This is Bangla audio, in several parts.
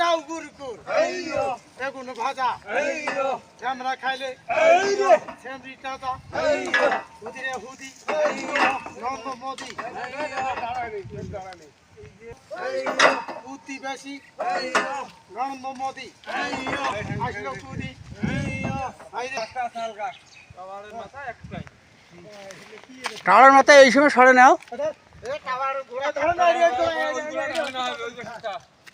নাও গুর বেগুন ভাজা। খাইলে। সেমরি টাটা হুদিরে হুদি। নন্দ মোদি। নন্দ মোদি। আসলো কুদি। কারোর মাথায় এই সময় সরে নাও। ঘোড়া ধরে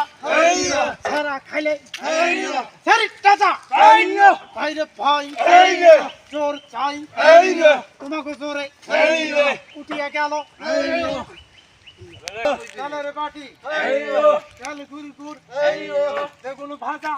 আইয়ো সারা খাইলে আইয়ো সারি ভাইরে ভাই জোর চাই। তোমাকে জোরে উঠিয়া গেল। কালের বাটি। কাল বেগুন ভাজা।